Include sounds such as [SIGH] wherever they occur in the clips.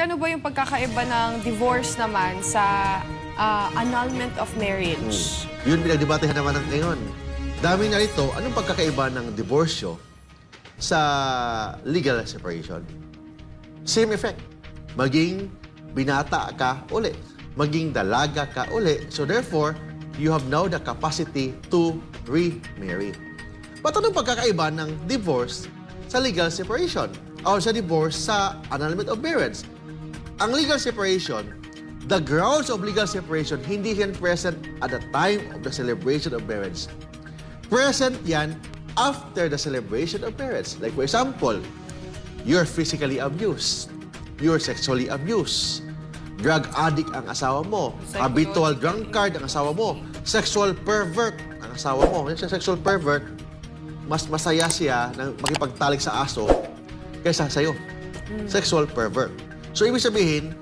Ano ba yung pagkakaiba ng divorce naman sa ah, annulment of marriage? Yun pinagdebatehan naman ng ngayon. Dami na rito, anong pagkakaiba ng divorsyo sa legal separation? Same effect. Maging binata ka uli. Maging dalaga ka uli. So therefore, you have now the capacity to remarry. But anong pagkakaiba ng divorce sa legal separation? O sa divorce sa annulment of marriage? Ang legal separation, the grounds of legal separation, hindi yan present at the time of the celebration of marriage. Present yan after the celebration of marriage. Like for example, you're physically abused, you're sexually abused, drug addict ang asawa mo, habitual drunkard ang asawa mo, sexual pervert ang asawa mo. Yung sexual pervert, mas masaya siya na makipagtalik sa aso kaysa sa'yo. Sexual pervert. So, ibig sabihin,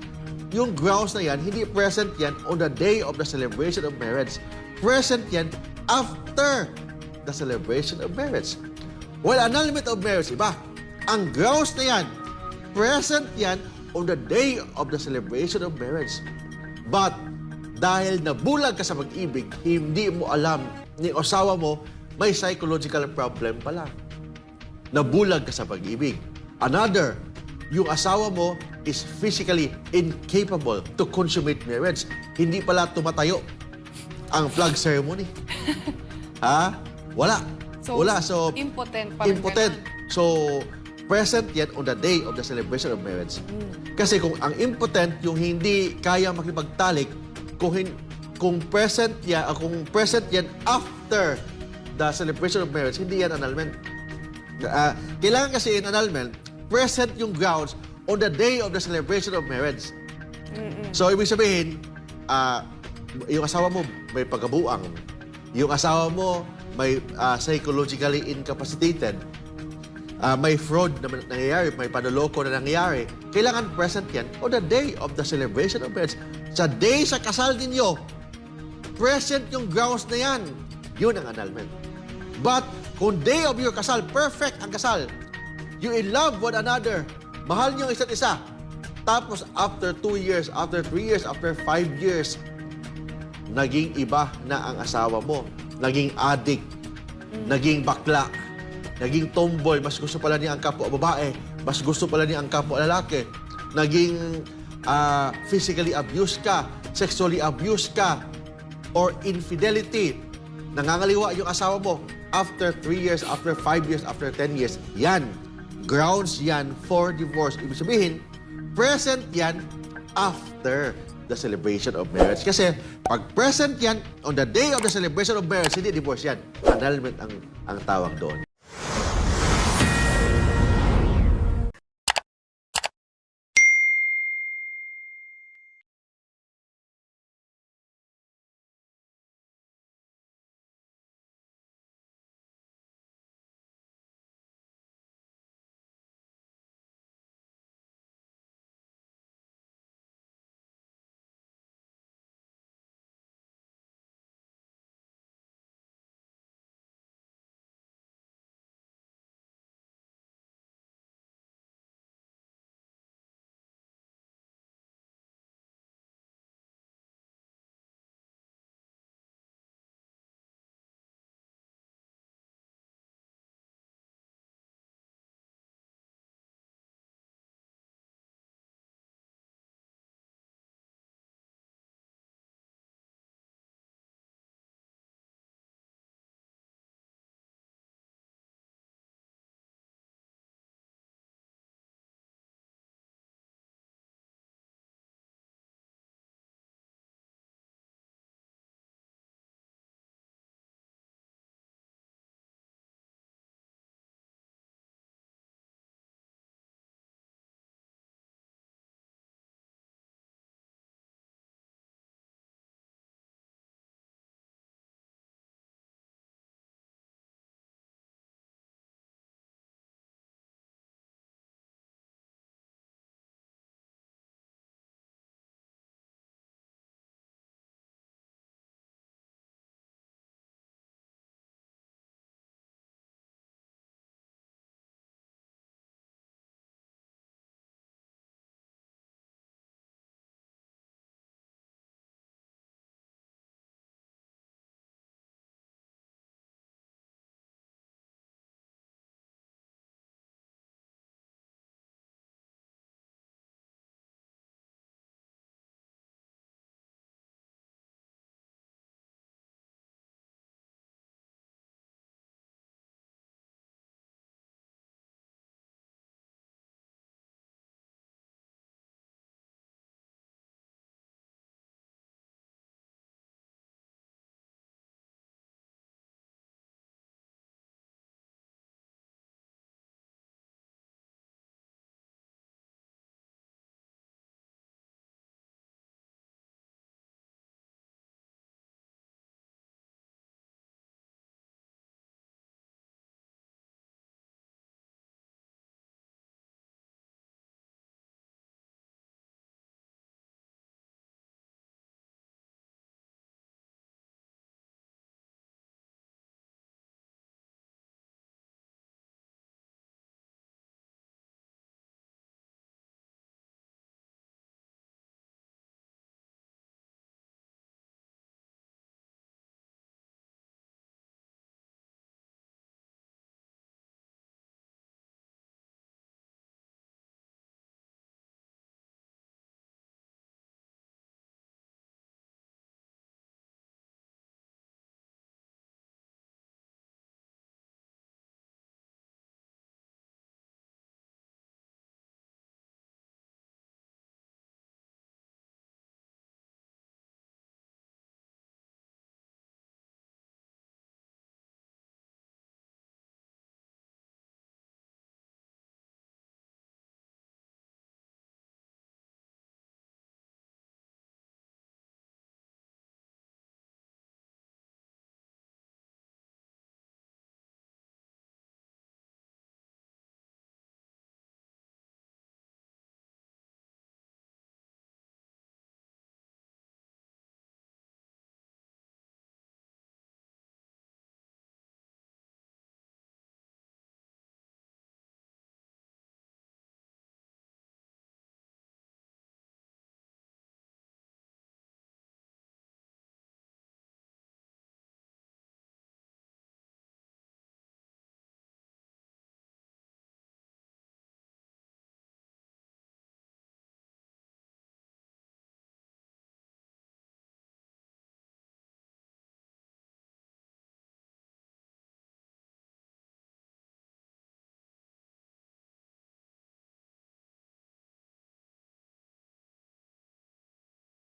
yung grounds na yan, hindi present yan on the day of the celebration of marriage. Present yan after the celebration of marriage. Well, annulment of marriage, iba. Ang grounds na yan, present yan on the day of the celebration of marriage. But, dahil nabulag ka sa pag-ibig, hindi mo alam ni asawa mo may psychological problem pala. Nabulag ka sa pag-ibig. Another, yung asawa mo is physically incapable to consummate marriage. Hindi pala tumatayo ang flag ceremony. [LAUGHS] ha? Wala. So, Wala. So, impotent impotent. ganun. So, present yan on the day of the celebration of marriage. Hmm. Kasi kung ang impotent, yung hindi kaya makipagtalik, kung, hin, kung present yan, ah, kung present yan after the celebration of marriage, hindi yan annulment. Ah, kailangan kasi in annulment, present yung grounds on the day of the celebration of marriage. So, ibig sabihin, ah, yung asawa mo may pagkabuang, yung asawa mo may ah, psychologically incapacitated, ah, may fraud na nangyayari, may panuloko na nangyayari, kailangan present yan on the day of the celebration of marriage. Sa day sa kasal ninyo, present yung grounds na yan. Yun ang annulment. But kung day of your kasal, perfect ang kasal. You in love one another. Mahal niyo ang isa't isa. Tapos after two years, after three years, after five years, naging iba na ang asawa mo. Naging addict. Naging bakla. Naging tomboy. Mas gusto pala niya ang kapwa babae. Mas gusto pala niya ang kapwa lalaki. Naging ah, physically abused ka. Sexually abused ka. Or infidelity. Nangangaliwa yung asawa mo. After 3 years, after 5 years, after 10 years. Yan. Grounds yan for divorce. Ibig sabihin, present yan after the celebration of marriage. Kasi pag present yan, on the day of the celebration of marriage, hindi divorce yan. Annulment ang, ang tawag doon.